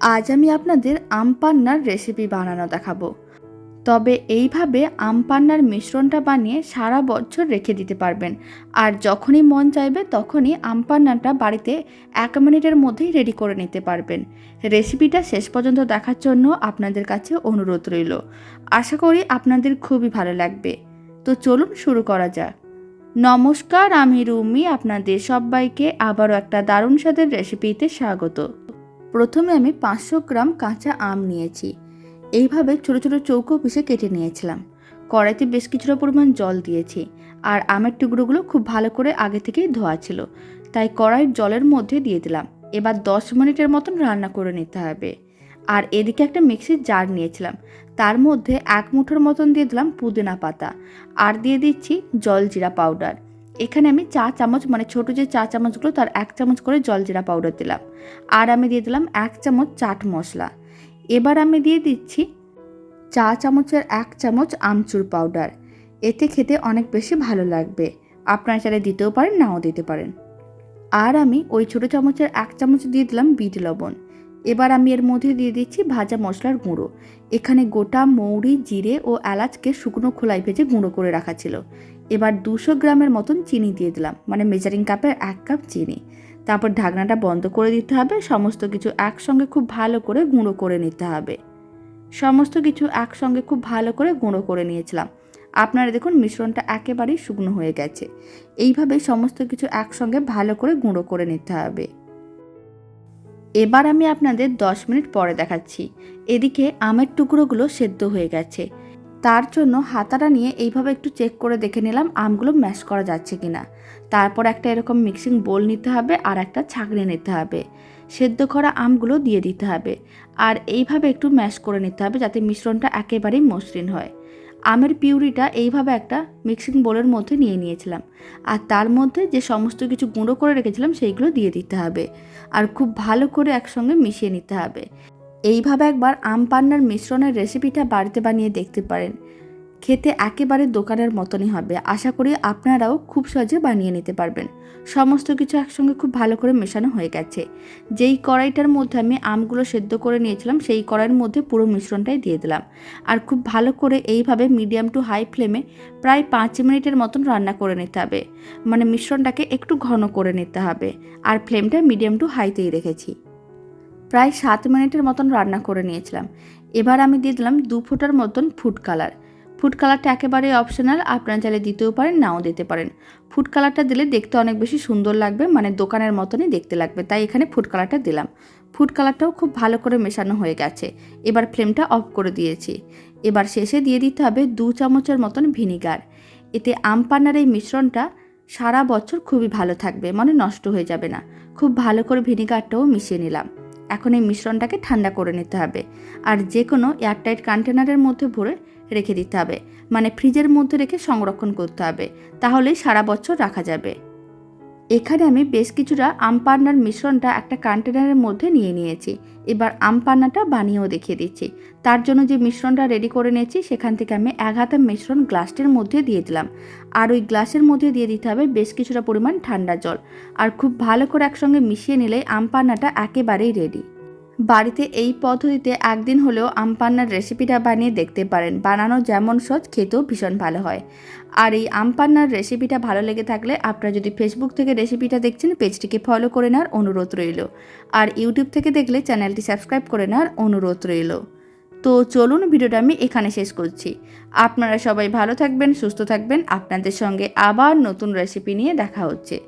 আজ আমি আপনাদের আম পান্নার রেসিপি বানানো দেখাবো। তবে এইভাবে আম পান্নার মিশ্রণটা বানিয়ে সারা বছর রেখে দিতে পারবেন। আর যখনই মন চাইবে তখনই আম পান্নাটা বাড়িতে এক মিনিটের মধ্যেই রেডি করে নিতে পারবেন। রেসিপিটা শেষ পর্যন্ত দেখার জন্য আপনাদের কাছে অনুরোধ রইল। আশা করি আপনাদের খুবই ভালো লাগবে। তো চলুন শুরু করা যাক। নমস্কার, আমি রুমি, আপনাদের সবাইকে আবারও একটা দারুণ স্বাদের রেসিপিতে স্বাগত। প্রথমে আমি পাঁচশো গ্রাম কাঁচা আম নিয়েছি। এইভাবে ছোটো ছোটো চৌকো পিসে কেটে নিয়েছিলাম। কড়াইতে বেশ কিছুটা পরিমাণ জল দিয়েছি আর আমের টুকরোগুলো খুব ভালো করে আগে থেকেই ধোয়া ছিল। তাই কড়াইয়ের জলের মধ্যে দিয়ে দিলাম। এবার দশ মিনিটের মতন রান্না করে নিতে হবে। আর এদিকে একটা মিক্সির জার নিয়েছিলাম। তার মধ্যে এক মুঠোর মতন দিয়ে দিলাম পুদিনা পাতা। আর দিয়ে দিচ্ছি জলজিরা পাউডার। এখানে আমি চা চামচ মানে ছোট যে চা চামচগুলো, তার এক চামচ করে জলজিরা পাউডার দিলাম। আর আমি দিয়ে দিলাম এক চামচ চাট মশলা। এবার আমি দিয়ে দিচ্ছি চা চামচের এক চামচ আমচুর পাউডার। এতে খেতে অনেক বেশি ভালো লাগবে। আপনারা চাইলে দিতেও পারেন, নাও দিতে পারেন। আর আমি ওই ছোটো চামচের এক চামচ দিয়ে দিলাম বিট লবণ। এবার আমি এর মধ্যে দিয়ে দিচ্ছি ভাজা মশলার গুঁড়ো। এখানে গোটা মৌরি, জিরে ও এলাচকে শুকনো খোলায় ভেজে গুঁড়ো করে রাখা ছিল। এবার দুশো গ্রামের মতন চিনি দিয়ে দিলাম মানে মেজারিং কাপের এক কাপ চিনি। তারপর ঢাকনাটা বন্ধ করে দিতে হবে, সমস্ত কিছু একসঙ্গে খুব ভালো করে গুঁড়ো করে নিতে হবে। সমস্ত কিছু একসঙ্গে খুব ভালো করে গুঁড়ো করে নিয়েছিলাম। আপনারা দেখুন মিশ্রণটা একেবারেই শুকনো হয়ে গেছে। এইভাবে সমস্ত কিছু একসঙ্গে ভালো করে গুঁড়ো করে নিতে হবে। এবার আমি আপনাদের দশ মিনিট পরে দেখাচ্ছি। এদিকে আমের টুকরোগুলো সেদ্ধ হয়ে গেছে। তার জন্য হাতাটা নিয়ে এইভাবে একটু চেক করে দেখে নিলাম আমগুলো ম্যাশ করা যাচ্ছে কিনা। তারপর একটা এরকম মিক্সিং বোল নিতে হবে আর একটা ছাঁকনি নিতে হবে। সেদ্ধ করা আমগুলো দিয়ে দিতে হবে। আর এইভাবে একটু ম্যাশ করে নিতে হবে যাতে মিশ্রণটা একেবারেই মসৃণ হয়। আমের পিউরিটা এইভাবে একটা মিক্সিং বোলের মধ্যে নিয়ে নিয়েছিলাম। আর তার মধ্যে যে সমস্ত কিছু গুঁড়ো করে রেখেছিলাম সেইগুলো দিয়ে দিতে হবে। আর খুব ভালো করে একসঙ্গে মিশিয়ে নিতে হবে। এইভাবে একবার আম পান্নার মিশ্রণের রেসিপিটা বাড়িতে বানিয়ে দেখতে পারেন। খেতে একেবারে দোকানের মতনই হবে। আশা করি আপনারাও খুব সহজে বানিয়ে নিতে পারবেন। সমস্ত কিছু একসঙ্গে খুব ভালো করে মেশানো হয়ে গেছে। যেই কড়াইটার মধ্যে আমি আমগুলো সেদ্ধ করে নিয়েছিলাম, সেই কড়াইয়ের মধ্যে পুরো মিশ্রণটাই দিয়ে দিলাম। আর খুব ভালো করে এইভাবে মিডিয়াম টু হাই ফ্লেমে প্রায় পাঁচ মিনিটের মতন রান্না করে নিতে হবে। মানে মিশ্রণটাকে একটু ঘন করে নিতে হবে। আর ফ্লেমটা মিডিয়াম টু হাইতেই রেখেছি। প্রায় সাত মিনিটের মতন রান্না করে নিয়েছিলাম। এবার আমি দিয়ে দিলাম দু ফুটার মতন ফুড কালার ফুড কালারটা একেবারেই অপশনাল আপনারা চাইলে দিতেও পারেন, নাও দিতে পারেন। ফুড কালারটা দিলে দেখতে অনেক বেশি সুন্দর লাগবে মানে দোকানের মতনই দেখতে লাগবে, তাই এখানে ফুড কালারটা দিলাম। ফুড কালারটাও খুব ভালো করে মেশানো হয়ে গেছে। এবার ফ্লেমটা অফ করে দিয়েছি। এবার শেষে দিয়ে দিতে হবে দু চামচের মতন ভিনিগার এতে আম পান্নার এই মিশ্রণটা সারা বছর খুবই ভালো থাকবে মানে নষ্ট হয়ে যাবে না। খুব ভালো করে ভিনিগারটাও মিশিয়ে নিলাম। এখন এই মিশ্রণটাকে ঠান্ডা করে নিতে হবে। আর যে কোনো এয়ারটাইট কন্টেনারের মধ্যে ভরে রেখে দিতে হবে। মানে ফ্রিজের মধ্যে রেখে সংরক্ষণ করতে হবে। তাহলেই সারা বছর রাখা যাবে। এখানে আমি বেশ কিছুটা আম পান্নার মিশ্রণটা একটা কন্টেনারের মধ্যে নিয়ে নিয়েছি। এবার আম পান্নাটা বানিয়েও দেখিয়ে দিচ্ছি। তার জন্য যে মিশ্রণটা রেডি করে নিয়েছি, সেখান থেকে আমি এক হাতে মিশ্রণ গ্লাসটির মধ্যে দিয়ে দিলাম। আর ওই গ্লাসের মধ্যে দিয়ে দিতে হবে বেশ কিছুটা পরিমাণ ঠান্ডা জল। আর খুব ভালো করে একসঙ্গে মিশিয়ে নিলে আম পান্নাটা একেবারেই রেডি বাড়িতে এই পদ্ধতিতে একদিন হলেও আম পান্নার রেসিপিটা বানিয়ে দেখতে পারেন। বানানো যেমন সহজ, খেতেও ভীষণ ভালো হয়। আর এই আম পান্নার রেসিপিটা ভালো লেগে থাকলে আপনারা যদি ফেসবুক থেকে রেসিপিটা দেখছেন, পেজটিকে ফলো করে নেওয়ার অনুরোধ রইল। আর ইউটিউব থেকে দেখলে চ্যানেলটি সাবস্ক্রাইব করে নেওয়ার অনুরোধ রইল। তো চলুন ভিডিওটা আমি এখানে শেষ করছি। আপনারা সবাই ভালো থাকবেন, সুস্থ থাকবেন। আপনাদের সঙ্গে আবার নতুন রেসিপি নিয়ে দেখা হচ্ছে।